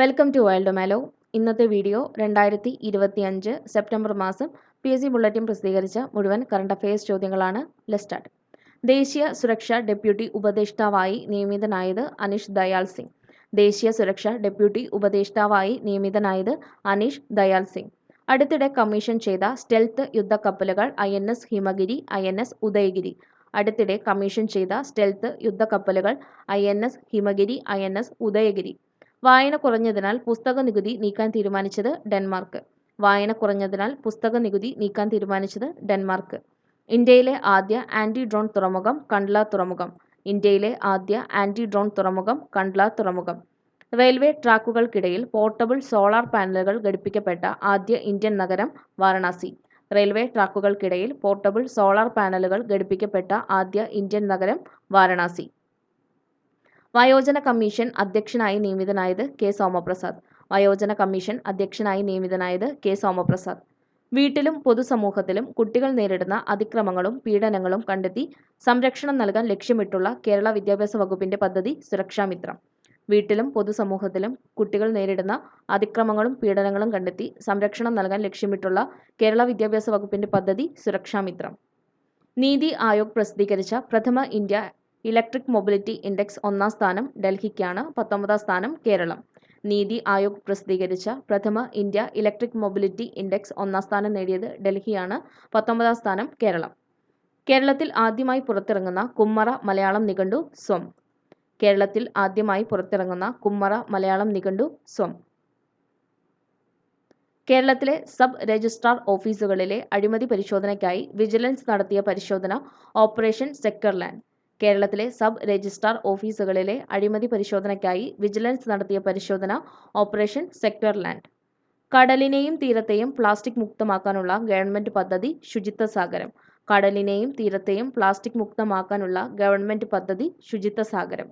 Welcome to wild Malo ഇന്നത്തെ video രണ്ടായിരത്തി ഇരുപത്തി അഞ്ച് സെപ്റ്റംബർ മാസം പി എസ് സി ബുള്ളറ്റിൻ പ്രസിദ്ധീകരിച്ച മുഴുവൻ കറണ്ട് അഫയേഴ്സ് ചോദ്യങ്ങളാണ്. ലെസ്റ്റാർട്ട് ദേശീയ സുരക്ഷാ ഡെപ്യൂട്ടി ഉപദേഷ്ടാവായി നിയമിതനായത് അനീഷ് ദയാൽ സിംഗ്. ദേശീയ സുരക്ഷാ ഡെപ്യൂട്ടി ഉപദേഷ്ടാവായി നിയമിതനായത് അനീഷ് ദയാൽ സിംഗ്. അടുത്തിടെ കമ്മീഷൻ ചെയ്ത stealth യുദ്ധക്കപ്പലുകൾ I N S Himagiri I N S Udayagiri. അടുത്തിടെ കമ്മീഷൻ ചെയ്ത stealth യുദ്ധക്കപ്പലുകൾ I N S Himagiri I N S Udayagiri. വായന കുറഞ്ഞതിനാൽ പുസ്തക നികുതി നീക്കാൻ തീരുമാനിച്ചത് ഡെൻമാർക്ക്. വായന കുറഞ്ഞതിനാൽ പുസ്തക നികുതി നീക്കാൻ തീരുമാനിച്ചത് ഡെൻമാർക്ക്. ഇന്ത്യയിലെ ആദ്യ ആന്റി ഡ്രോൺ തുറമുഖം കണ്ട്ല തുറമുഖം. ഇന്ത്യയിലെ ആദ്യ ആന്റി ഡ്രോൺ തുറമുഖം കണ്ട്ല തുറമുഖം. റെയിൽവേ ട്രാക്കുകൾക്കിടയിൽ പോർട്ടബിൾ സോളാർ പാനലുകൾ ഘടിപ്പിക്കപ്പെട്ട ആദ്യ ഇന്ത്യൻ നഗരം വാരണാസി. റെയിൽവേ ട്രാക്കുകൾക്കിടയിൽ പോർട്ടബിൾ സോളാർ പാനലുകൾ ഘടിപ്പിക്കപ്പെട്ട ആദ്യ ഇന്ത്യൻ നഗരം വാരണാസി. വയോജന കമ്മീഷൻ അധ്യക്ഷനായി നിയമിതനായത് കെ സോമപ്രസാദ്. വയോജന കമ്മീഷൻ അധ്യക്ഷനായി നിയമിതനായത് കെ സോമപ്രസാദ്. വീട്ടിലും പൊതുസമൂഹത്തിലും കുട്ടികൾ നേരിടുന്ന അതിക്രമങ്ങളും പീഡനങ്ങളും കണ്ടെത്തി സംരക്ഷണം നൽകാൻ ലക്ഷ്യമിട്ടുള്ള കേരള വിദ്യാഭ്യാസ വകുപ്പിന്റെ പദ്ധതി സുരക്ഷാമിത്രം വീട്ടിലും പൊതുസമൂഹത്തിലും കുട്ടികൾ നേരിടുന്ന അതിക്രമങ്ങളും പീഡനങ്ങളും കണ്ടെത്തി സംരക്ഷണം നൽകാൻ ലക്ഷ്യമിട്ടുള്ള കേരള വിദ്യാഭ്യാസ വകുപ്പിന്റെ പദ്ധതി സുരക്ഷാമിത്രം നീതി ആയോഗ് പ്രസിദ്ധീകരിച്ച പ്രഥമ ഇന്ത്യ ഇലക്ട്രിക് മൊബിലിറ്റി ഇൻഡെക്സ് ഒന്നാം സ്ഥാനം ഡൽഹിക്കാണ് പത്തൊമ്പതാം സ്ഥാനം കേരളം. നീതി ആയോഗ് പ്രസിദ്ധീകരിച്ച പ്രഥമ ഇന്ത്യ ഇലക്ട്രിക് മൊബിലിറ്റി ഇൻഡെക്സ് ഒന്നാം സ്ഥാനം നേടിയത് ഡൽഹിയാണ് പത്തൊമ്പതാം സ്ഥാനം കേരളം. കേരളത്തിൽ ആദ്യമായി പുറത്തിറങ്ങുന്ന കുമ്മറ മലയാളം നിഘണ്ടു സ്വം. കേരളത്തിൽ ആദ്യമായി പുറത്തിറങ്ങുന്ന കുമ്മറ മലയാളം നിഘണ്ടു സ്വം. കേരളത്തിലെ സബ് രജിസ്ട്രാർ ഓഫീസുകളിലെ അഴിമതി പരിശോധനയ്ക്കായി വിജിലൻസ് നടത്തിയ പരിശോധന ഓപ്പറേഷൻ സെക്കർലാൻഡ് കേരളത്തിലെ സബ് രജിസ്ട്രാർ ഓഫീസുകളിലെ അഴിമതി പരിശോധനയ്ക്കായി വിജിലൻസ് നടത്തിയ പരിശോധന ഓപ്പറേഷൻ സെക്ടർ ലാൻഡ്. കടലിനെയും തീരത്തെയും പ്ലാസ്റ്റിക് മുക്തമാക്കാനുള്ള ഗവൺമെന്റ് പദ്ധതി ശുചിത്വ സാഗരം. കടലിനെയും തീരത്തെയും പ്ലാസ്റ്റിക് മുക്തമാക്കാനുള്ള ഗവൺമെന്റ് പദ്ധതി ശുചിത്വ സാഗരം.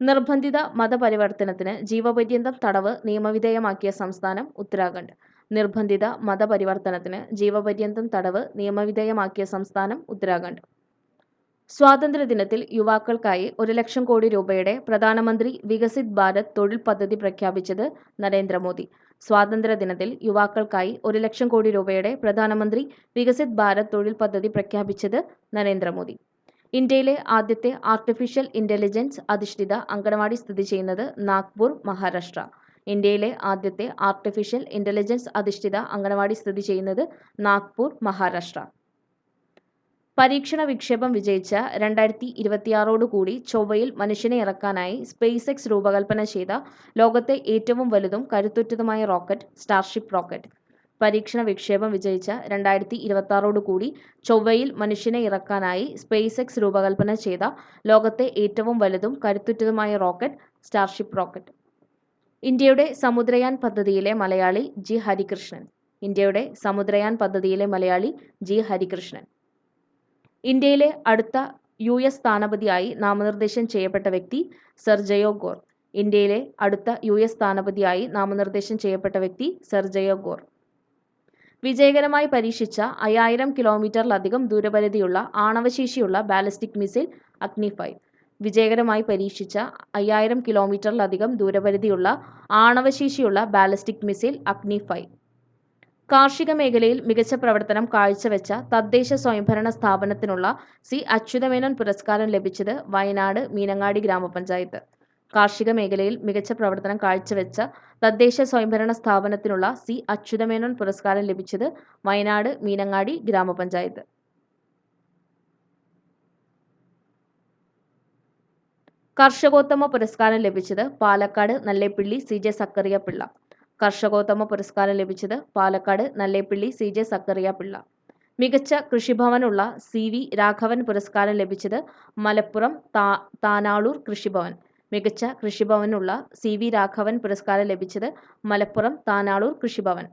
നിർബന്ധിത മതപരിവർത്തനത്തിന് ജീവപര്യന്തം തടവ് നിയമവിധേയമാക്കിയ സംസ്ഥാനം ഉത്തരാഖണ്ഡ്. നിർബന്ധിത മതപരിവർത്തനത്തിന് ജീവപര്യന്തം തടവ് നിയമവിധേയമാക്കിയ സംസ്ഥാനം ഉത്തരാഖണ്ഡ്. സ്വാതന്ത്ര്യദിനത്തിൽ യുവാക്കൾക്കായി ഒരു ലക്ഷം കോടി രൂപയുടെ പ്രധാനമന്ത്രി വികസിത് ഭാരത് തൊഴിൽ പദ്ധതി പ്രഖ്യാപിച്ചത് നരേന്ദ്രമോദി. സ്വാതന്ത്ര്യദിനത്തിൽ യുവാക്കൾക്കായി ഒരു ലക്ഷം കോടി രൂപയുടെ പ്രധാനമന്ത്രി വികസിത് ഭാരത് തൊഴിൽ പദ്ധതി പ്രഖ്യാപിച്ചത് നരേന്ദ്രമോദി. ഇന്ത്യയിലെ ആദ്യത്തെ ആർട്ടിഫിഷ്യൽ ഇന്റലിജൻസ് അധിഷ്ഠിത അങ്കണവാടി സ്ഥിതി ചെയ്യുന്നത് നാഗ്പൂർ മഹാരാഷ്ട്ര. ഇന്ത്യയിലെ ആദ്യത്തെ ആർട്ടിഫിഷ്യൽ ഇന്റലിജൻസ് അധിഷ്ഠിത അങ്കണവാടി സ്ഥിതി ചെയ്യുന്നത് നാഗ്പൂർ മഹാരാഷ്ട്ര. പരീക്ഷണ വിക്ഷേപം വിജയിച്ച രണ്ടായിരത്തി ഇരുപത്തിയാറോടുകൂടി ചൊവ്വയിൽ മനുഷ്യനെ ഇറക്കാനായി സ്പേസ് എക്സ് രൂപകൽപ്പന ചെയ്ത ലോകത്തെ ഏറ്റവും വലുതും കരുത്തുറ്റതുമായ റോക്കറ്റ് സ്റ്റാർഷിപ്പ് റോക്കറ്റ്. പരീക്ഷണ വിക്ഷേപം വിജയിച്ച രണ്ടായിരത്തി ഇരുപത്തിയാറോടുകൂടി ചൊവ്വയിൽ മനുഷ്യനെ ഇറക്കാനായി സ്പേസ് എക്സ് രൂപകൽപ്പന ചെയ്ത ലോകത്തെ ഏറ്റവും വലുതും കരുത്തുറ്റതുമായ റോക്കറ്റ് സ്റ്റാർഷിപ്പ് റോക്കറ്റ്. ഇന്ത്യയുടെ സമുദ്രയാൻ പദ്ധതിയിലെ മലയാളി ജി ഹരികൃഷ്ണൻ. ഇന്ത്യയുടെ സമുദ്രയാൻ പദ്ധതിയിലെ മലയാളി ജി ഹരികൃഷ്ണൻ. ഇന്ത്യയിലെ അടുത്ത യു എസ് സ്ഥാനപതിയായി നാമനിർദ്ദേശം ചെയ്യപ്പെട്ട വ്യക്തി സർ ഗോർ. ഇന്ത്യയിലെ അടുത്ത യു എസ് സ്ഥാനപതിയായി നാമനിർദ്ദേശം ചെയ്യപ്പെട്ട വ്യക്തി സർ ഗോർ. വിജയകരമായി പരീക്ഷിച്ച അയ്യായിരം കിലോമീറ്ററിലധികം ദൂരപരിധിയുള്ള ആണവശേഷിയുള്ള ബാലിസ്റ്റിക് മിസൈൽ അഗ്നി ഫൈവ് വിജയകരമായി പരീക്ഷിച്ച അയ്യായിരം കിലോമീറ്ററിലധികം ദൂരപരിധിയുള്ള ആണവശേഷിയുള്ള ബാലിസ്റ്റിക് മിസൈൽ അഗ്നി ഫൈവ് കാർഷിക മേഖലയിൽ മികച്ച പ്രവർത്തനം കാഴ്ചവെച്ച തദ്ദേശ സ്വയംഭരണ സ്ഥാപനത്തിനുള്ള സി അച്യുതമേനോൻ പുരസ്കാരം ലഭിച്ചത് വയനാട് മീനങ്ങാടി ഗ്രാമപഞ്ചായത്ത്. കാർഷിക മേഖലയിൽ മികച്ച പ്രവർത്തനം കാഴ്ചവെച്ച തദ്ദേശ സ്വയംഭരണ സ്ഥാപനത്തിനുള്ള സി അച്യുതമേനോൻ പുരസ്കാരം ലഭിച്ചത് വയനാട് മീനങ്ങാടി ഗ്രാമപഞ്ചായത്ത്. കർഷകോത്തമ പുരസ്കാരം ലഭിച്ചത് പാലക്കാട് നല്ലേപ്പിള്ളി സി ജെ സക്കറിയ പിള്ള കർഷകോത്തമ പുരസ്കാരം ലഭിച്ചത് പാലക്കാട് നല്ലേപ്പിള്ളി സി ജെ സക്കറിയ പിള്ള മികച്ച കൃഷിഭവനുള്ള സി വി രാഘവൻ പുരസ്കാരം ലഭിച്ചത് മലപ്പുറം താ താനാളൂർ കൃഷിഭവൻ. മികച്ച കൃഷിഭവനുള്ള സി വി രാഘവൻ പുരസ്കാരം ലഭിച്ചത് മലപ്പുറം താനാളൂർ കൃഷിഭവൻ.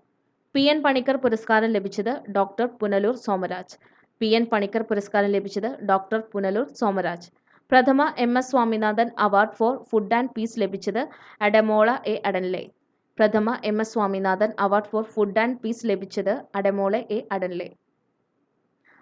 പി എൻ പണിക്കർ പുരസ്കാരം ലഭിച്ചത് doctor Punalur Somaraj. P N Panicker പുരസ്കാരം ലഭിച്ചത് ഡോക്ടർ പുനലൂർ സോമരാജ്. പ്രഥമ M S Swaminathan award for food and peace ലഭിച്ചത് അഡമോള എ അഡൻലെ പ്രഥമ M S Swaminathan award for food and peace ലഭിച്ചത് അടമോളെ എ അടൻലെ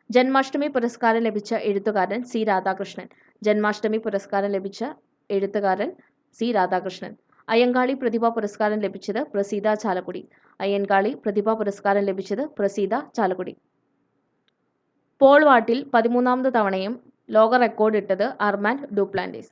ജന്മാഷ്ടമി പുരസ്കാരം ലഭിച്ച എഴുത്തുകാരൻ സി രാധാകൃഷ്ണൻ. ജന്മാഷ്ടമി പുരസ്കാരം ലഭിച്ച എഴുത്തുകാരൻ സി രാധാകൃഷ്ണൻ. അയ്യങ്കാളി പ്രതിഭാ പുരസ്കാരം ലഭിച്ചത് പ്രസീത ചാലക്കുടി. അയ്യൻകാളി പ്രതിഭാ പുരസ്കാരം ലഭിച്ചത് പ്രസീത ചാലക്കുടി. പോൾവാട്ടിൽ പതിമൂന്നാമത് തവണയും ലോക റെക്കോർഡ് ഇട്ടത് അർമാൻ ഡുപ്ലാൻഡിസ്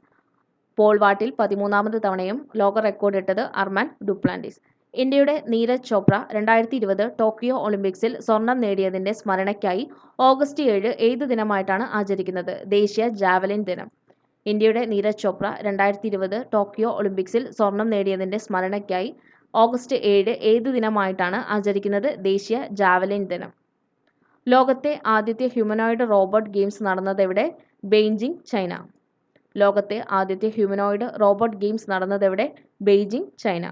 പോൾ വാട്ടിൽ പതിമൂന്നാമത് തവണയും ലോക റെക്കോർഡ് ഇട്ടത് അർമാൻ ഡുപ്ലാൻഡിസ് ഇന്ത്യയുടെ നീരജ് ചോപ്ര രണ്ടായിരത്തി ഇരുപത് ടോക്കിയോ ഒളിമ്പിക്സിൽ സ്വർണം നേടിയതിന്റെ സ്മരണയ്ക്കായി ഓഗസ്റ്റ് ഏഴ് ഏത് ദിനമായിട്ടാണ് ആചരിക്കുന്നത്? ദേശീയ ജാവലിൻ ദിനം. ഇന്ത്യയുടെ നീരജ് ചോപ്ര രണ്ടായിരത്തി ഇരുപത് ടോക്കിയോ ഒളിമ്പിക്സിൽ സ്വർണം നേടിയതിന്റെ സ്മരണയ്ക്കായി ഓഗസ്റ്റ് ഏഴ് ഏത് ദിനമായിട്ടാണ് ആചരിക്കുന്നത്? ദേശീയ ജാവലിൻ ദിനം. ലോകത്തെ ആദ്യത്തെ humanoid robot games നടന്നതെവിടെ? Beijing China. ലോകത്തെ ആദ്യത്തെ humanoid robot games നടന്നതെവിടെ? Beijing China.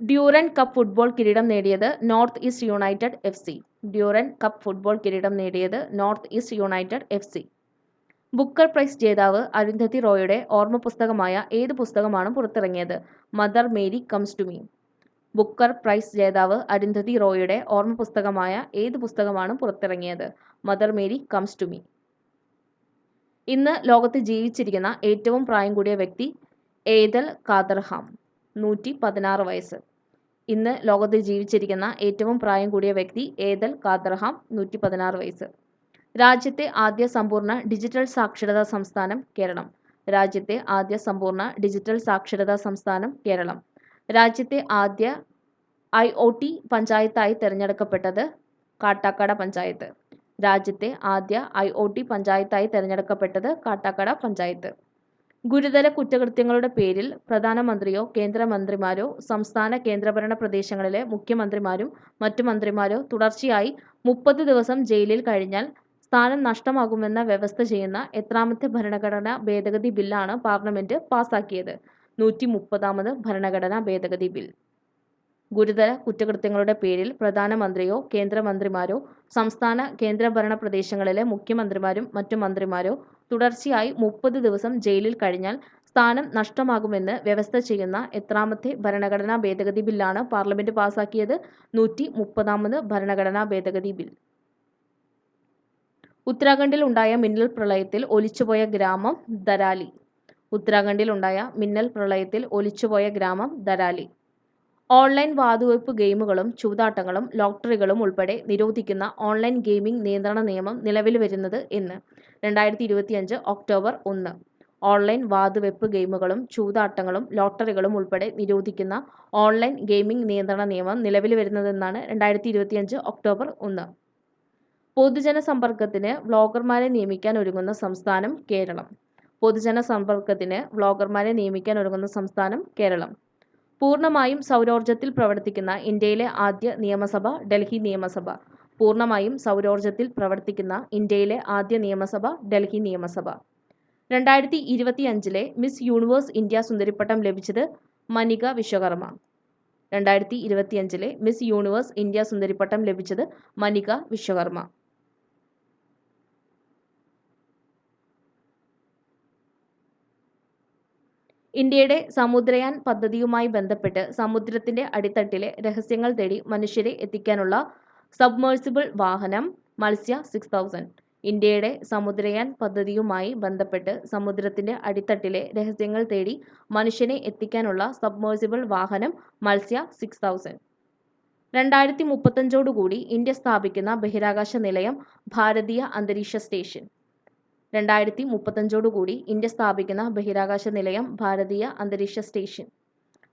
Durand cup football കിരീടം നേടിയത് North East United F C. Durand cup football കിരീടം നേടിയത് North East United F C. Booker prize ജേതാവ് അരുന്ധതി റോയുടെ ഓർമ്മ പുസ്തകമായ ഏത് പുസ്തകമാണ് പുറത്തിറങ്ങിയത്? Mother Mary comes to me. Booker prize ജേതാവ് അരുന്ധതി റോയുടെ ഓർമ്മ പുസ്തകമായ ഏത് പുസ്തകമാണ് പുറത്തിറങ്ങിയത്? Mother Mary comes to me. ഇന്ന് ലോകത്ത് ജീവിച്ചിരിക്കുന്ന ഏറ്റവും പ്രായം കൂടിയ വ്യക്തി ഏതൽ കാദർഹാം നൂറ്റി പതിനാറ് വയസ്സ്. ഇന്ന് ലോകത്ത് ജീവിച്ചിരിക്കുന്ന ഏറ്റവും പ്രായം കൂടിയ വ്യക്തി ഏതൽ കാദർഹാം നൂറ്റി പതിനാറ് വയസ്സ്. രാജ്യത്തെ ആദ്യ സമ്പൂർണ ഡിജിറ്റൽ സാക്ഷരതാ സംസ്ഥാനം കേരളം. രാജ്യത്തെ ആദ്യ സമ്പൂർണ ഡിജിറ്റൽ സാക്ഷരതാ സംസ്ഥാനം കേരളം. രാജ്യത്തെ ആദ്യ ഐ ഒ ടി പഞ്ചായത്തായി തിരഞ്ഞെടുക്കപ്പെട്ടത് കാട്ടാക്കട പഞ്ചായത്ത്. രാജ്യത്തെ ആദ്യ ഐ ഒ ടി പഞ്ചായത്തായി തെരഞ്ഞെടുക്കപ്പെട്ടത് കാട്ടാക്കട പഞ്ചായത്ത്. ഗുരുതര കുറ്റകൃത്യങ്ങളുടെ പേരിൽ പ്രധാനമന്ത്രിയോ കേന്ദ്രമന്ത്രിമാരോ സംസ്ഥാന കേന്ദ്രഭരണ പ്രദേശങ്ങളിലെ മുഖ്യമന്ത്രിമാരും മറ്റു മന്ത്രിമാരോ തുടർച്ചയായി മുപ്പത് ദിവസം ജയിലിൽ കഴിഞ്ഞാൽ സ്ഥാനം നഷ്ടമാകുമെന്ന വ്യവസ്ഥ ചെയ്യുന്ന എത്രാമത്തെ ഭരണഘടനാ ഭേദഗതി ബില്ലാണ് പാർലമെന്റ് പാസാക്കിയത്. നൂറ്റി മുപ്പതാമത് ഭരണഘടനാ ഭേദഗതി ബിൽ. ഗുരുതര കുറ്റകൃത്യങ്ങളുടെ പേരിൽ പ്രധാനമന്ത്രിയോ കേന്ദ്രമന്ത്രിമാരോ സംസ്ഥാന കേന്ദ്രഭരണ പ്രദേശങ്ങളിലെ മുഖ്യമന്ത്രിമാരും മറ്റു മന്ത്രിമാരോ തുടർച്ചയായി മുപ്പത് ദിവസം ജയിലിൽ കഴിഞ്ഞാൽ സ്ഥാനം നഷ്ടമാകുമെന്ന് വ്യവസ്ഥ ചെയ്യുന്ന എത്രാമത്തെ ഭരണഘടനാ ഭേദഗതി ബില്ലാണ് പാർലമെന്റ് പാസാക്കിയത്. നൂറ്റി മുപ്പതാമത് ഭരണഘടനാ ഭേദഗതി ബിൽ. ഉത്തരാഖണ്ഡിൽ ഉണ്ടായ മിന്നൽ പ്രളയത്തിൽ ഒലിച്ചുപോയ ഗ്രാമം ദരാലി. ഉത്തരാഖണ്ഡിൽ ഉണ്ടായ മിന്നൽ പ്രളയത്തിൽ ഒലിച്ചുപോയ ഗ്രാമം ദരാലി. ഓൺലൈൻ വാതുവെപ്പ് ഗെയിമുകളും ചൂതാട്ടങ്ങളും ലോട്ടറികളും ഉൾപ്പെടെ നിരോധിക്കുന്ന ഓൺലൈൻ ഗെയിമിംഗ് നിയന്ത്രണ നിയമം നിലവിൽ വരുന്നത് ഇന്ന് രണ്ടായിരത്തി ഇരുപത്തിയഞ്ച് ഒക്ടോബർ ഒന്ന്. ഓൺലൈൻ വാതുവെപ്പ് ഗെയിമുകളും ചൂതാട്ടങ്ങളും ലോട്ടറികളും ഉൾപ്പെടെ നിരോധിക്കുന്ന ഓൺലൈൻ ഗെയിമിംഗ് നിയന്ത്രണ നിയമം നിലവിൽ വരുന്നതെന്നാണ് രണ്ടായിരത്തി ഇരുപത്തിയഞ്ച് ഒക്ടോബർ ഒന്ന്. പൊതുജന സമ്പർക്കത്തിന് വ്ളോഗർമാരെ നിയമിക്കാൻ ഒരുങ്ങുന്ന സംസ്ഥാനം കേരളം. പൊതുജന സമ്പർക്കത്തിന് വ്ളോഗർമാരെ നിയമിക്കാൻ ഒരുങ്ങുന്ന സംസ്ഥാനം കേരളം. പൂർണമായും സൗരോർജത്തിൽ പ്രവർത്തിക്കുന്ന ഇന്ത്യയിലെ ആദ്യ നിയമസഭ ഡൽഹി നിയമസഭ. പൂർണമായും സൗരോർജത്തിൽ പ്രവർത്തിക്കുന്ന ഇന്ത്യയിലെ ആദ്യ നിയമസഭ ഡൽഹി നിയമസഭ. രണ്ടായിരത്തി ഇരുപത്തിയഞ്ചിലെ മിസ് യൂണിവേഴ്സ് ഇന്ത്യ സുന്ദരിപ്പട്ടം ലഭിച്ചത് മനിക വിശ്വകർമ്മ. രണ്ടായിരത്തി ഇരുപത്തിയഞ്ചിലെ മിസ് യൂണിവേഴ്സ് ഇന്ത്യ സുന്ദരിപ്പട്ടം ലഭിച്ചത് മനിക വിശ്വകർമ്മ. ഇന്ത്യയുടെ സമുദ്രയാൻ പദ്ധതിയുമായി ബന്ധപ്പെട്ട് സമുദ്രത്തിന്റെ അടിത്തട്ടിലെ രഹസ്യങ്ങൾ തേടി മനുഷ്യരെ എത്തിക്കാനുള്ള സബ്മേഴ്സിബിൾ വാഹനം മത്സ്യ സിക്സ് തൗസൻഡ് ഇന്ത്യയുടെ സമുദ്രയാൻ പദ്ധതിയുമായി ബന്ധപ്പെട്ട് സമുദ്രത്തിന്റെ അടിത്തട്ടിലെ രഹസ്യങ്ങൾ തേടി മനുഷ്യനെ എത്തിക്കാനുള്ള സബ്മേഴ്സിബിൾ വാഹനം മത്സ്യ സിക്സ് തൗസൻഡ് രണ്ടായിരത്തി മുപ്പത്തഞ്ചോടുകൂടി ഇന്ത്യ സ്ഥാപിക്കുന്ന ബഹിരാകാശ നിലയം ഭാരതീയ അന്തരീക്ഷ സ്റ്റേഷൻ രണ്ടായിരത്തി മുപ്പത്തഞ്ചോടുകൂടി ഇന്ത്യ സ്ഥാപിക്കുന്ന ബഹിരാകാശ നിലയം ഭാരതീയ അന്തരീക്ഷ സ്റ്റേഷൻ.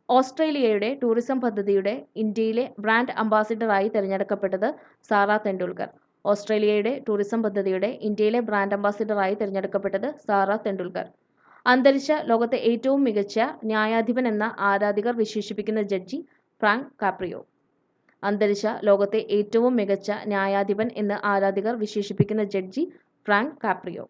ഓസ്ട്രേലിയയുടെ ടൂറിസം പദ്ധതിയുടെ ഇന്ത്യയിലെ ബ്രാൻഡ് അംബാസിഡറായി തിരഞ്ഞെടുക്കപ്പെട്ടത് സാറ തെണ്ടുൽക്കർ. ഓസ്ട്രേലിയയുടെ ടൂറിസം പദ്ധതിയുടെ ഇന്ത്യയിലെ ബ്രാൻഡ് അംബാസിഡറായി തിരഞ്ഞെടുക്കപ്പെട്ടത് സാറ തെണ്ടുൽക്കർ. അന്തരിച്ച ലോകത്തെ ഏറ്റവും മികച്ച ന്യായാധിപൻ എന്ന ആരാധികർ വിശേഷിപ്പിക്കുന്ന ജഡ്ജി ഫ്രാങ്ക് കാപ്രിയോ. അന്തരിച്ച ലോകത്തെ ഏറ്റവും മികച്ച ന്യായാധിപൻ എന്ന് ആരാധികർ വിശേഷിപ്പിക്കുന്ന ജഡ്ജി ഫ്രാങ്ക് കാപ്രിയോ.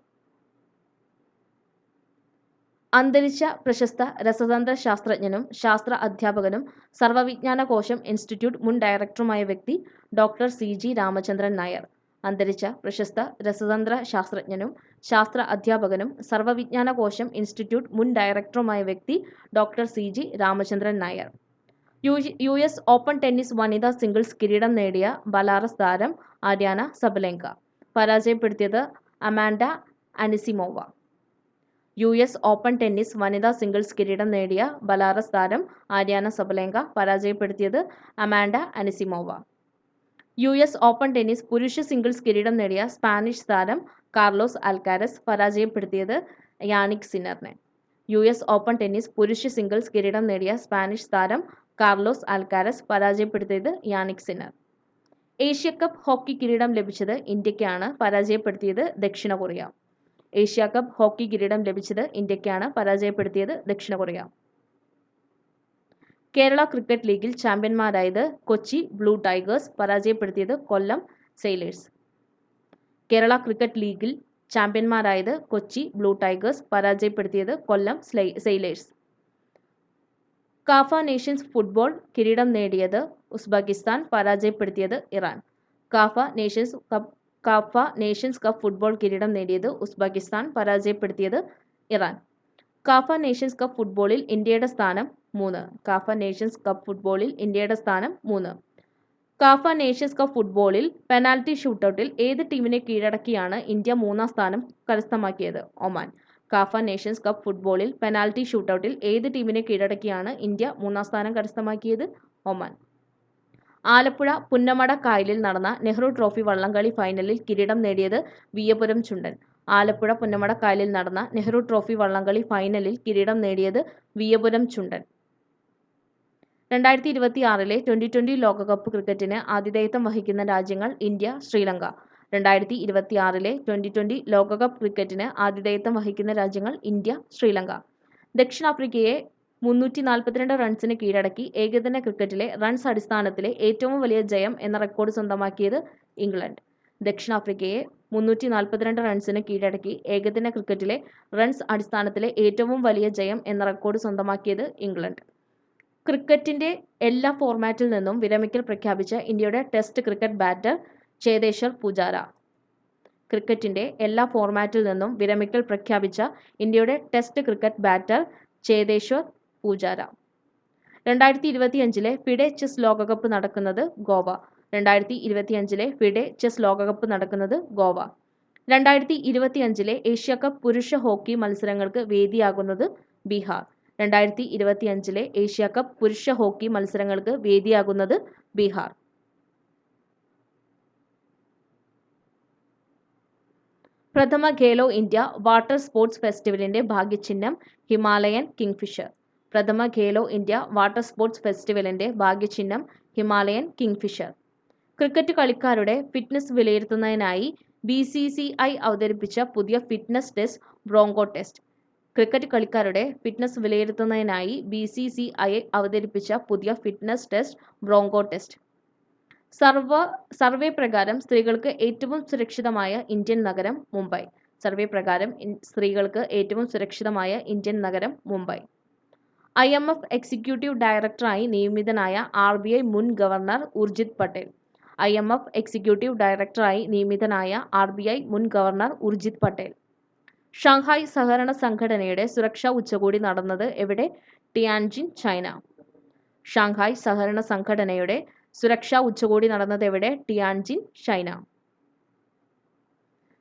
അന്തരിച്ച പ്രശസ്ത രസതന്ത്ര ശാസ്ത്രജ്ഞനും ശാസ്ത്ര അധ്യാപകനും സർവവിജ്ഞാന കോശം ഇൻസ്റ്റിറ്റ്യൂട്ട് മുൻ ഡയറക്ടറുമായ വ്യക്തി doctor C G Ramachandran Nair. അന്തരിച്ച പ്രശസ്ത രസതന്ത്ര ശാസ്ത്രജ്ഞനും ശാസ്ത്ര അധ്യാപകനും സർവവിജ്ഞാന കോശം ഇൻസ്റ്റിറ്റ്യൂട്ട് മുൻ ഡയറക്ടറുമായ വ്യക്തി doctor C G Ramachandran Nair. U U S Open tennis വനിതാ സിംഗിൾസ് കിരീടം നേടിയ ബലാറസ് താരം ആര്യാന സബലെങ്ക. പരാജയപ്പെടുത്തിയത് Amanda Anisimova. U S Open tennis വനിതാ സിംഗിൾസ് കിരീടം നേടിയ ബലാറസ് താരം ആര്യാന സബലേങ്ക പരാജയപ്പെടുത്തിയത് Amanda Anisimova. U S Open tennis പുരുഷ സിംഗിൾസ് കിരീടം നേടിയ സ്പാനിഷ് താരം കാർലോസ് അൽക്കാരസ് പരാജയപ്പെടുത്തിയത് യാനിക് സിന്നറിനെ. യു എസ് ഓപ്പൺ ടെന്നീസ് പുരുഷ സിംഗിൾസ് കിരീടം നേടിയ സ്പാനിഷ് താരം കാർലോസ് അൽക്കാരസ് പരാജയപ്പെടുത്തിയത് Jannik Sinner. Asia cup hockey കിരീടം ലഭിച്ചത് ഇന്ത്യക്കാണ് പരാജയപ്പെടുത്തിയത് ദക്ഷിണ കൊറിയ. ഏഷ്യ കപ്പ് ഹോക്കി കിരീടം ലഭിച്ചത് ഇന്ത്യക്കാണ്. പരാജയപ്പെടുത്തിയത് ദക്ഷിണ കൊറിയ. കേരള ക്രിക്കറ്റ് ലീഗിൽ ചാമ്പ്യന്മാരായത് കൊച്ചി ബ്ലൂ ടൈഗേഴ്സ് പരാജയപ്പെടുത്തിയത് കൊല്ലം സെയിലേഴ്സ്. കേരള ക്രിക്കറ്റ് ലീഗിൽ ചാമ്പ്യന്മാരായത് കൊച്ചി ബ്ലൂ ടൈഗേഴ്സ് പരാജയപ്പെടുത്തിയത് Kollam sailors. CAFA nations football കിരീടം നേടിയത് ഉസ്ബെക്കിസ്ഥാൻ പരാജയപ്പെടുത്തിയത് Iran. CAFA nations cup CAFA nations cup football കിരീടം നേടിയത് ഉസ്ബെക്കിസ്ഥാൻ പരാജയപ്പെടുത്തിയത് ഇറാൻ. കാഫ നേഷൻസ് കപ്പ് ഫുട്ബോളിൽ ഇന്ത്യയുടെ സ്ഥാനം മൂന്ന്. കാഫ നേഷൻസ് കപ്പ് ഫുട്ബോളിൽ ഇന്ത്യയുടെ സ്ഥാനം മൂന്ന്. കാഫ നേഷൻസ് കപ്പ് ഫുട്ബോളിൽ പെനാൽറ്റി ഷൂട്ടൌട്ടിൽ ഏത് ടീമിനെ കീഴടക്കിയാണ് ഇന്ത്യ മൂന്നാം സ്ഥാനം കരസ്ഥമാക്കിയത്? ഒമാൻ. കാഫ നേഷൻസ് കപ്പ് ഫുട്ബോളിൽ പെനാൽറ്റി ഷൂട്ടൌട്ടിൽ ഏത് ടീമിനെ കീഴടക്കിയാണ് ഇന്ത്യ മൂന്നാം സ്ഥാനം കരസ്ഥമാക്കിയത്? ഒമാൻ. ആലപ്പുഴ പുന്നമട കായലിൽ നടന്ന നെഹ്റു ട്രോഫി വള്ളംകളി ഫൈനലിൽ കിരീടം നേടിയത് വിയപുരം ചുണ്ടൻ. ആലപ്പുഴ പുന്നമട കായലിൽ നടന്ന നെഹ്റു ട്രോഫി വള്ളംകളി ഫൈനലിൽ കിരീടം നേടിയത് വിയപുരം ചുണ്ടൻ. രണ്ടായിരത്തി ഇരുപത്തി ആറിലെ ട്വന്റി ട്വന്റി ലോകകപ്പ് ക്രിക്കറ്റിന് ആതിഥേയത്വം വഹിക്കുന്ന രാജ്യങ്ങൾ ഇന്ത്യ ശ്രീലങ്ക. രണ്ടായിരത്തി ഇരുപത്തി ആറിലെ ട്വന്റി ട്വന്റി ലോകകപ്പ് ക്രിക്കറ്റിന് ആതിഥേയത്വം വഹിക്കുന്ന രാജ്യങ്ങൾ ഇന്ത്യ ശ്രീലങ്ക. ദക്ഷിണാഫ്രിക്കയെ മുന്നൂറ്റി നാൽപ്പത്തിരണ്ട് റൺസിന് കീഴടക്കി ഏകദിന ക്രിക്കറ്റിലെ റൺസ് അടിസ്ഥാനത്തിലെ ഏറ്റവും വലിയ ജയം എന്ന റെക്കോർഡ് സ്വന്തമാക്കിയത് ഇംഗ്ലണ്ട്. ദക്ഷിണാഫ്രിക്കയെ മുന്നൂറ്റി നാൽപ്പത്തിരണ്ട് റൺസിന് കീഴടക്കി ഏകദിന ക്രിക്കറ്റിലെ റൺസ് അടിസ്ഥാനത്തിലെ ഏറ്റവും വലിയ ജയം എന്ന റെക്കോർഡ് സ്വന്തമാക്കിയത് ഇംഗ്ലണ്ട്. ക്രിക്കറ്റിന്റെ എല്ലാ ഫോർമാറ്റിൽ നിന്നും വിരമിക്കൽ പ്രഖ്യാപിച്ച ഇന്ത്യയുടെ test cricket batter Cheteshwar Pujara. ക്രിക്കറ്റിന്റെ എല്ലാ ഫോർമാറ്റിൽ നിന്നും വിരമിക്കൽ പ്രഖ്യാപിച്ച ഇന്ത്യയുടെ test cricket batter Cheteshwar Pujara. രണ്ടായിരത്തി ഇരുപത്തിയഞ്ചിലെ ഫിഡെ ചെസ് ലോകകപ്പ് നടക്കുന്നത് ഗോവ. രണ്ടായിരത്തി ഇരുപത്തിയഞ്ചിലെ ഫിഡെ ചെസ് ലോകകപ്പ് നടക്കുന്നത് ഗോവ. രണ്ടായിരത്തി ഇരുപത്തിയഞ്ചിലെ ഏഷ്യ കപ്പ് പുരുഷ ഹോക്കി മത്സരങ്ങൾക്ക് വേദിയാകുന്നത് ബീഹാർ. രണ്ടായിരത്തി ഇരുപത്തിയഞ്ചിലെ ഏഷ്യ കപ്പ് പുരുഷ ഹോക്കി മത്സരങ്ങൾക്ക് വേദിയാകുന്നത് ബീഹാർ. പ്രഥമ ഖേലോ ഇന്ത്യ വാട്ടർ സ്പോർട്സ് ഫെസ്റ്റിവലിന്റെ ഭാഗ്യചിഹ്നം ഹിമാലയൻ കിങ്ഫിഷർ. പ്രഥമ ഖേലോ ഇന്ത്യ വാട്ടർ സ്പോർട്സ് ഫെസ്റ്റിവലിന്റെ ഭാഗ്യചിഹ്നം ഹിമാലയൻ കിങ്ഫിഷർ. ക്രിക്കറ്റ് കളിക്കാരുടെ ഫിറ്റ്നസ് വിലയിരുത്തുന്നതിനായി ബി സി സി ഐ അവതരിപ്പിച്ച പുതിയ fitness test bronco test cricket കളിക്കാരുടെ ഫിറ്റ്നസ് വിലയിരുത്തുന്നതിനായി ബി സി സി ഐ അവതരിപ്പിച്ച പുതിയ ഫിറ്റ്നസ് ടെസ്റ്റ് ബ്രോങ്കോ ടെസ്റ്റ് സർവ സർവേ പ്രകാരം സ്ത്രീകൾക്ക് ഏറ്റവും സുരക്ഷിതമായ ഇന്ത്യൻ നഗരം മുംബൈ. സർവേ പ്രകാരം സ്ത്രീകൾക്ക് ഏറ്റവും സുരക്ഷിതമായ ഇന്ത്യൻ നഗരം Mumbai. I M F executive ഡയറക്ടറായി നിയമിതനായ ആർ ബി ഐ മുൻ governor Urjit Patel. I M F executive ഡയറക്ടറായി നിയമിതനായ ആർ ബി ഐ മുൻ ഗവർണർ ഉർജിത് പട്ടേൽ. ഷാങ്ഹായ് സഹകരണ സംഘടനയുടെ സുരക്ഷാ ഉച്ചകോടി നടന്നത് എവിടെ? Tianjin China. ഷാങ്ഹായ് സഹകരണ സംഘടനയുടെ സുരക്ഷാ ഉച്ചകോടി നടന്നത് എവിടെ? Tianjin China.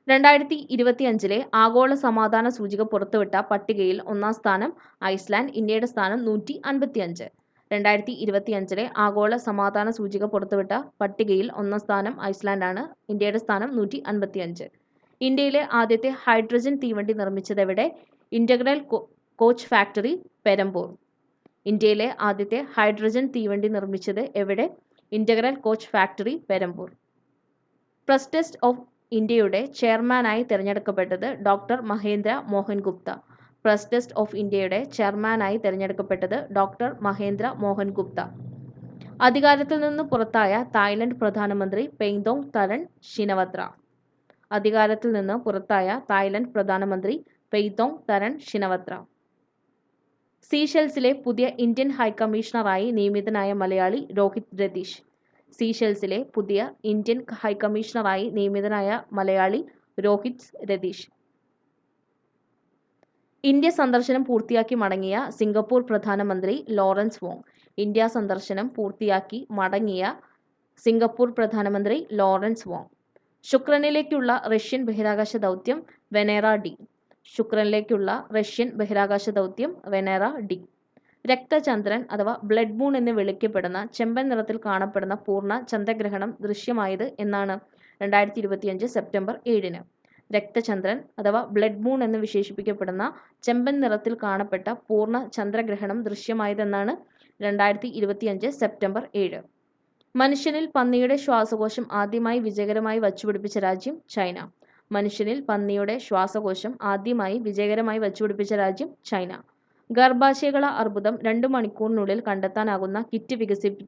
രണ്ടായിരത്തി ഇരുപത്തിയഞ്ചിലെ ആഗോള സമാധാന സൂചിക പുറത്തുവിട്ട പട്ടികയിൽ ഒന്നാം സ്ഥാനം ഐസ്ലാൻഡ് ഇന്ത്യയുടെ സ്ഥാനം നൂറ്റി അൻപത്തിയഞ്ച് രണ്ടായിരത്തി ഇരുപത്തിയഞ്ചിലെ ആഗോള സമാധാന സൂചിക പുറത്തുവിട്ട പട്ടികയിൽ ഒന്നാം സ്ഥാനം ഐസ്ലാൻഡാണ് ഇന്ത്യയുടെ സ്ഥാനം നൂറ്റി അൻപത്തിയഞ്ച് ഇന്ത്യയിലെ ആദ്യത്തെ ഹൈഡ്രജൻ തീവണ്ടി നിർമ്മിച്ചതെവിടെ? Integral coach factory Perambur. ഇന്ത്യയിലെ ആദ്യത്തെ ഹൈഡ്രജൻ തീവണ്ടി നിർമ്മിച്ചത് എവിടെ? Integral coach factory Perambur. Press trust of ഇന്ത്യയുടെ ചെയർമാനായി തിരഞ്ഞെടുക്കപ്പെട്ടത് doctor Mahendra Mohan Gupta. Press trust of ഇന്ത്യയുടെ ചെയർമാനായി തിരഞ്ഞെടുക്കപ്പെട്ടത് ഡോക്ടർ മഹേന്ദ്ര മോഹൻ ഗുപ്ത. അധികാരത്തിൽ നിന്ന് പുറത്തായ തായ്ലൻഡ് പ്രധാനമന്ത്രി പെയ്തോങ് തരൺ ഷിനവത്ര. അധികാരത്തിൽ നിന്ന് പുറത്തായ തായ്ലൻഡ് പ്രധാനമന്ത്രി പെയ്തോങ് തരൺ ഷിനവത്ര. സീഷെൽസിലെ പുതിയ ഇന്ത്യൻ ഹൈക്കമ്മീഷണറായി നിയമിതനായ മലയാളി രോഹിത് രതീഷ്. സീഷെൽസിലെ പുതിയ ഇന്ത്യൻ ഹൈക്കമ്മീഷണറായി നിയമിതനായ മലയാളി രോഹിത് രതീഷ്. ഇന്ത്യ സന്ദർശനം പൂർത്തിയാക്കി മടങ്ങിയ സിംഗപ്പൂർ പ്രധാനമന്ത്രി ലോറൻസ് വോങ്. ഇന്ത്യ സന്ദർശനം പൂർത്തിയാക്കി മടങ്ങിയ സിംഗപ്പൂർ പ്രധാനമന്ത്രി ലോറൻസ് വോങ്. ശുക്രനിലേക്കുള്ള റഷ്യൻ ബഹിരാകാശ ദൗത്യം വെനേറ ഡി. ശുക്രനിലേക്കുള്ള റഷ്യൻ ബഹിരാകാശ ദൗത്യം വെനേറ ഡി. രക്തചന്ദ്രൻ അഥവാ ബ്ലഡ് മൂൺ എന്ന് വിളിക്കപ്പെടുന്ന ചെമ്പൻ നിറത്തിൽ കാണപ്പെടുന്ന പൂർണ ചന്ദ്രഗ്രഹണം ദൃശ്യമായത് എന്നാണ് രണ്ടായിരത്തി ഇരുപത്തിയഞ്ച് സെപ്റ്റംബർ ഏഴിന്. രക്തചന്ദ്രൻ അഥവാ ബ്ലഡ് മൂൺ എന്ന് വിശേഷിപ്പിക്കപ്പെടുന്ന ചെമ്പൻ നിറത്തിൽ കാണപ്പെട്ട പൂർണ ചന്ദ്രഗ്രഹണം ദൃശ്യമായതെന്നാണ് രണ്ടായിരത്തി ഇരുപത്തിയഞ്ച് സെപ്റ്റംബർ ഏഴ്. മനുഷ്യനിൽ പന്നിയുടെ ശ്വാസകോശം ആദ്യമായി വിജയകരമായി വച്ചുപിടിപ്പിച്ച രാജ്യം ചൈന. മനുഷ്യനിൽ പന്നിയുടെ ശ്വാസകോശം ആദ്യമായി വിജയകരമായി വച്ചുപിടിപ്പിച്ച രാജ്യം ചൈന. ഗർഭാശയകള അർബുദം രണ്ട് മണിക്കൂറിനുള്ളിൽ കണ്ടെത്താനാകുന്ന കിറ്റ് വികസിപ്പി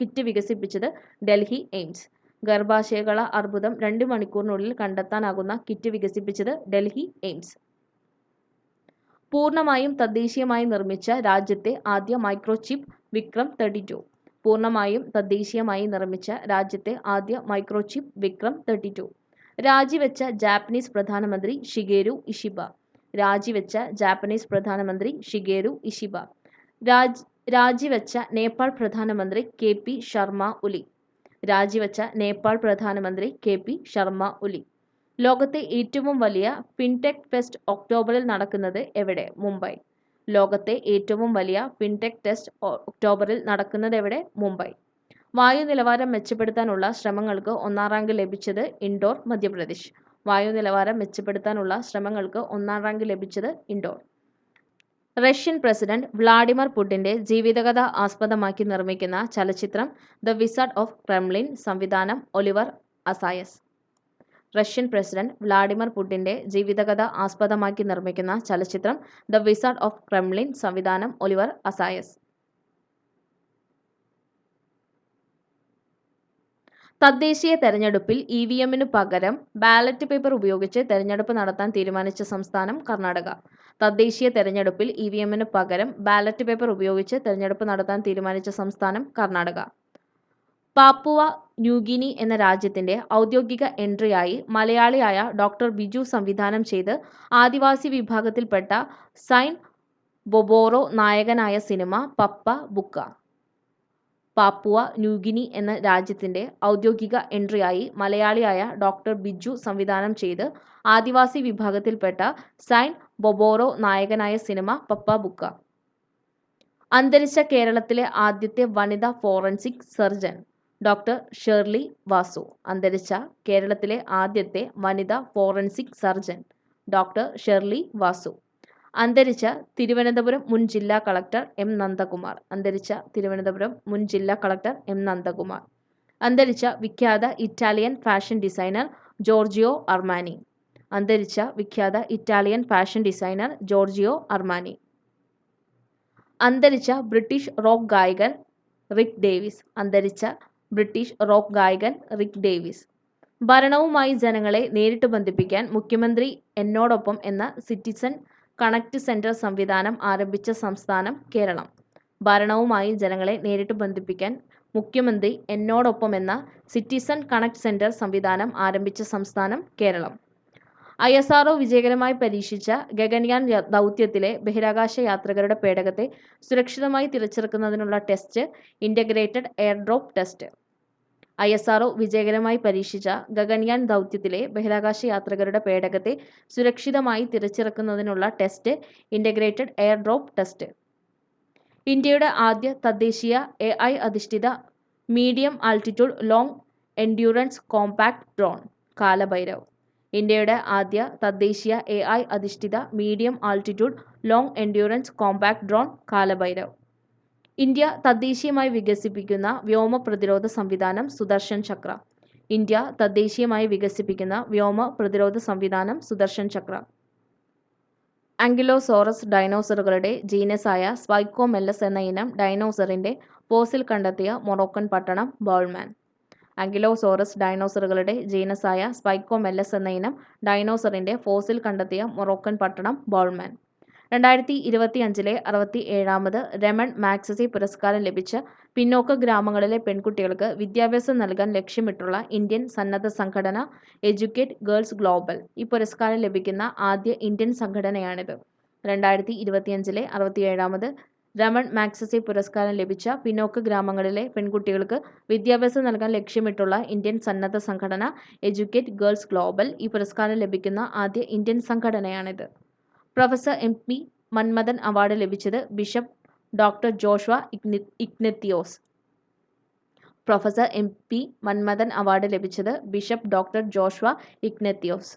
കിറ്റ് വികസിപ്പിച്ചത് ഡൽഹി എയിംസ്. ഗർഭാശയകള അർബുദം രണ്ട് മണിക്കൂറിനുള്ളിൽ കണ്ടെത്താനാകുന്ന കിറ്റ് വികസിപ്പിച്ചത് ഡൽഹി എയിംസ്. പൂർണമായും തദ്ദേശീയമായി നിർമ്മിച്ച രാജ്യത്തെ ആദ്യ മൈക്രോചിപ്പ് വിക്രം തേർട്ടി ടു. പൂർണമായും തദ്ദേശീയമായി നിർമ്മിച്ച രാജ്യത്തെ ആദ്യ മൈക്രോചിപ്പ് വിക്രം തേർട്ടി ടു. രാജിവെച്ച ജാപ്പനീസ് പ്രധാനമന്ത്രി ഷിഗേരു ഇഷിബ. രാജിവെച്ച ജാപ്പനീസ് പ്രധാനമന്ത്രി ഷിഗേരു ഇഷിബ. രാജ് രാജിവെച്ച നേപ്പാൾ പ്രധാനമന്ത്രി കെ പി ശർമ്മ ഒലി. രാജിവെച്ച നേപ്പാൾ പ്രധാനമന്ത്രി കെ പി ശർമ്മ ഒലി. ലോകത്തെ ഏറ്റവും വലിയ ഫിൻടെക് ഫെസ്റ്റ് ഒക്ടോബറിൽ നടക്കുന്നത് എവിടെ? മുംബൈ. ലോകത്തെ ഏറ്റവും വലിയ ഫിൻടെക് ടെസ്റ്റ് ഒക്ടോബറിൽ നടക്കുന്നത് എവിടെ? മുംബൈ. വായു നിലവാരം മെച്ചപ്പെടുത്താനുള്ള ശ്രമങ്ങൾക്ക് ഒന്നാം റാങ്ക് ലഭിച്ചത് ഇൻഡോർ മധ്യപ്രദേശ്. വായു നിലവാരം മെച്ചപ്പെടുത്താനുള്ള ശ്രമങ്ങൾക്ക് ഒന്നാം റാങ്ക് ലഭിച്ചത് ഇൻഡോർ. റഷ്യൻ പ്രസിഡന്റ് വ്ളാഡിമർ പുടിന്റെ ജീവിതകഥ ആസ്പദമാക്കി നിർമ്മിക്കുന്ന ചലച്ചിത്രം ദ വിസാർഡ് ഓഫ് ക്രെംലിൻ സംവിധാനം Olivier Assayas. Russian president Vladimir പുടിന്റെ ജീവിതകഥ ആസ്പദമാക്കി നിർമ്മിക്കുന്ന ചലച്ചിത്രം ദ വിസാർഡ് ഓഫ് ക്രെംലിൻ സംവിധാനം ഒലിവർ അസായസ്. തദ്ദേശീയ തെരഞ്ഞെടുപ്പിൽ ഇ വി എമ്മിനു പകരം ബാലറ്റ് പേപ്പർ ഉപയോഗിച്ച് തെരഞ്ഞെടുപ്പ് നടത്താൻ തീരുമാനിച്ച സംസ്ഥാനം കർണാടക. തദ്ദേശീയ തെരഞ്ഞെടുപ്പിൽ ഇ വി എമ്മിനു പകരം ബാലറ്റ് പേപ്പർ ഉപയോഗിച്ച് തെരഞ്ഞെടുപ്പ് നടത്താൻ തീരുമാനിച്ച സംസ്ഥാനം കർണാടക. പാപ്പുവ ന്യൂഗിനി എന്ന രാജ്യത്തിന്റെ ഔദ്യോഗിക എൻട്രിയായി മലയാളിയായ ഡോക്ടർ ബിജു സംവിധാനം ചെയ്ത് ആദിവാസി വിഭാഗത്തിൽപ്പെട്ട സൈൻ ബൊബോറോ നായകനായ സിനിമ പപ്പ ബുക്ക. പാപ്പുവ ന്യൂഗിനി എന്ന രാജ്യത്തിന്റെ ഔദ്യോഗിക എൻട്രിയായി മലയാളിയായ ഡോക്ടർ ബിജു സംവിധാനം ചെയ്ത് ആദിവാസി വിഭാഗത്തിൽപ്പെട്ട സൈൻ ബൊബോറോ നായകനായ സിനിമ പപ്പ ബുക്ക. അന്തരിച്ച കേരളത്തിലെ ആദ്യത്തെ വനിതാ forensic surgeon doctor Shirley Vasu. അന്തരിച്ച കേരളത്തിലെ ആദ്യത്തെ വനിതാ forensic surgeon doctor Shirley Vasu. അന്തരിച്ച തിരുവനന്തപുരം മുൻ ജില്ലാ കളക്ടർ എം നന്ദകുമാർ. അന്തരിച്ച തിരുവനന്തപുരം മുൻ ജില്ലാ കളക്ടർ എം നന്ദകുമാർ. അന്തരിച്ച വിഖ്യാത Italian fashion designer Giorgio Armani. അന്തരിച്ച വിഖ്യാത Italian fashion designer Giorgio Armani. അന്തരിച്ച ബ്രിട്ടീഷ് റോക്ക് ഗായകൻ റിക് ഡേവിസ്. അന്തരിച്ച ബ്രിട്ടീഷ് റോക്ക് ഗായകൻ റിക് ഡേവിസ്. ഭരണവുമായി ജനങ്ങളെ നേരിട്ട് ബന്ധിപ്പിക്കാൻ മുഖ്യമന്ത്രി എന്നോടൊപ്പം എന്ന സിറ്റിസൺ കണക്ട് സെന്റർ സംവിധാനം ആരംഭിച്ച സംസ്ഥാനം കേരളം. ഭരണവുമായി ജനങ്ങളെ നേരിട്ട് ബന്ധിപ്പിക്കാൻ മുഖ്യമന്ത്രി എന്നോടൊപ്പം എന്ന സിറ്റിസൺ കണക്ട് സെന്റർ സംവിധാനം ആരംഭിച്ച സംസ്ഥാനം കേരളം. ഐ എസ് ആർഒ വിജയകരമായി പരീക്ഷിച്ച ഗഗൻയാൻ ദൗത്യത്തിലെ ബഹിരാകാശ യാത്രികരുടെ പേടകത്തെ സുരക്ഷിതമായി തിരിച്ചിറക്കുന്നതിനുള്ള test integrated airdrop test I S R O വിജയകരമായി പരീക്ഷിച്ച ഗഗൻയാൻ ദൗത്യത്തിലെ ബഹിരാകാശ യാത്രികരുടെ പേടകത്തെ സുരക്ഷിതമായി തിരിച്ചിറക്കുന്നതിനുള്ള ടെസ്റ്റ് ഇന്റഗ്രേറ്റഡ് എയർഡ്രോപ്പ് ടെസ്റ്റ് ഇന്ത്യയുടെ ആദ്യ തദ്ദേശീയ എ ഐ അധിഷ്ഠിത medium altitude long endurance compact drone Kalabhairav. ഇന്ത്യയുടെ ആദ്യ തദ്ദേശീയ എ അധിഷ്ഠിത medium altitude long endurance compact drone Kalabhairav. India തദ്ദേശീയമായി വികസിപ്പിക്കുന്ന വ്യോമ പ്രതിരോധ സംവിധാനം സുദർശൻ ചക്ര. ഇന്ത്യ തദ്ദേശീയമായി വികസിപ്പിക്കുന്ന വ്യോമ പ്രതിരോധ സംവിധാനം സുദർശൻ ചക്ര. ആംഗിലോസോറസ് ഡൈനോസറുകളുടെ ജീനസായ സ്പൈക്കോമെല്ലസ് എന്ന ഇനം ഡൈനോസറിന്റെ പോസിൽ കണ്ടെത്തിയ മൊറോക്കൻ പട്ടണം ബോൾമാൻ. ആങ്കിലോസോറസ് ഡൈനോസറുകളുടെ ജീനസായ സ്പൈക്കോമെല്ലസ് എന്ന ഇനം ഡൈനോസറിന്റെ ഫോസിൽ കണ്ടെത്തിയ മൊറോക്കൻ പട്ടണം ബോൾമാൻ. രണ്ടായിരത്തി ഇരുപത്തി അഞ്ചിലെ അറുപത്തി ഏഴാമത് രമൺ മാക്സസി പുരസ്കാരം ലഭിച്ച പിന്നോക്ക ഗ്രാമങ്ങളിലെ പെൺകുട്ടികൾക്ക് വിദ്യാഭ്യാസം നൽകാൻ ലക്ഷ്യമിട്ടുള്ള ഇന്ത്യൻ സന്നദ്ധ സംഘടന എഡ്യൂക്കേറ്റ് ഗേൾസ് ഗ്ലോബൽ. ഈ പുരസ്കാരം ലഭിക്കുന്ന ആദ്യ ഇന്ത്യൻ സംഘടനയാണിത്. രണ്ടായിരത്തി ഇരുപത്തിയഞ്ചിലെ അറുപത്തിയേഴാമത് രമൺ മാക്സസി പുരസ്കാരം ലഭിച്ച പിന്നോക്ക ഗ്രാമങ്ങളിലെ പെൺകുട്ടികൾക്ക് വിദ്യാഭ്യാസം നൽകാൻ ലക്ഷ്യമിട്ടുള്ള ഇന്ത്യൻ സന്നദ്ധ സംഘടന എഡ്യൂക്കേറ്റ് ഗേൾസ് ഗ്ലോബൽ ഈ പുരസ്കാരം ലഭിക്കുന്ന ആദ്യ Indian സംഘടനയാണിത്. Professor M P Manmathan award ലഭിച്ചത് bishop doctor Joshua Igni Ignatios. Professor M P Manmathan award ലഭിച്ചത് bishop doctor Joshua Ignatios.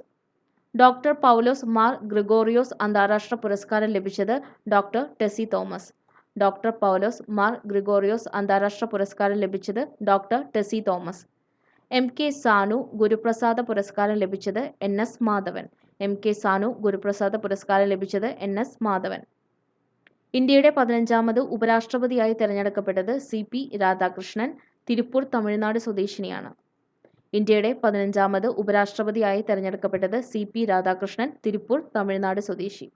Doctor Paulos Mar Gregorios അന്താരാഷ്ട്ര പുരസ്കാരം ലഭിച്ചത് ഡോക്ടർ ടെസി തോമസ്. ഡോക്ടർ പൗലോസ് മാർ ഗ്രിഗോറിയോസ് അന്താരാഷ്ട്ര പുരസ്കാരം ലഭിച്ചത് doctor Tessy Thomas. M K Sanu ഗുരുപ്രസാദ പുരസ്കാരം ലഭിച്ചത് N S Madhavan. M K Sanu ഗുരുപ്രസാദ പുരസ്കാരം ലഭിച്ചത് എൻ എസ് മാധവൻ. ഇന്ത്യയുടെ പതിനഞ്ചാമത് ഉപരാഷ്ട്രപതിയായി തിരഞ്ഞെടുക്കപ്പെട്ടത് സി പി രാധാകൃഷ്ണൻ തിരുപ്പൂർ തമിഴ്നാട് സ്വദേശിനിയാണ്. ഇന്ത്യയുടെ പതിനഞ്ചാമത് ഉപരാഷ്ട്രപതിയായി തെരഞ്ഞെടുക്കപ്പെട്ടത് സി പി രാധാകൃഷ്ണൻ തിരുപ്പൂർ തമിഴ്നാട് സ്വദേശി.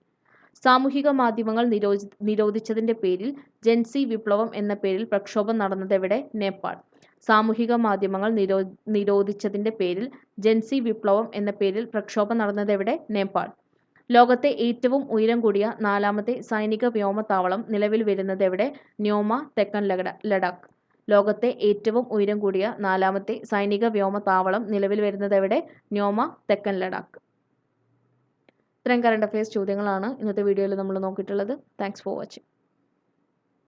സാമൂഹിക മാധ്യമങ്ങൾ നിരോധി നിരോധിച്ചതിന്റെ പേരിൽ ജെൻസി വിപ്ലവം എന്ന പേരിൽ പ്രക്ഷോഭം നടന്നതെവിടെ? നേപ്പാൾ. സാമൂഹിക മാധ്യമങ്ങൾ നിരോ നിരോധിച്ചതിന്റെ പേരിൽ ജെൻസി വിപ്ലവം എന്ന പേരിൽ പ്രക്ഷോഭം നടന്നതെവിടെ? നേപ്പാൾ. ലോകത്തെ ഏറ്റവും ഉയരം കൂടിയ നാലാമത്തെ സൈനിക വ്യോമത്താവളം നിലവിൽ വരുന്നത് എവിടെ ന്യോമ തെക്കൻ ലഡ ലഡാക്ക്. ലോകത്തെ ഏറ്റവും ഉയരം കൂടിയ നാലാമത്തെ സൈനിക വ്യോമത്താവളം നിലവിൽ വരുന്നത് എവിടെ ന്യോമ തെക്കൻ ലഡാക്ക്. ഇത്രയും കറണ്ട് അഫയേഴ്സ് ചോദ്യങ്ങളാണ് ഇന്നത്തെ വീഡിയോയിൽ നമ്മൾ നോക്കിയിട്ടുള്ളത്. Thanks for watching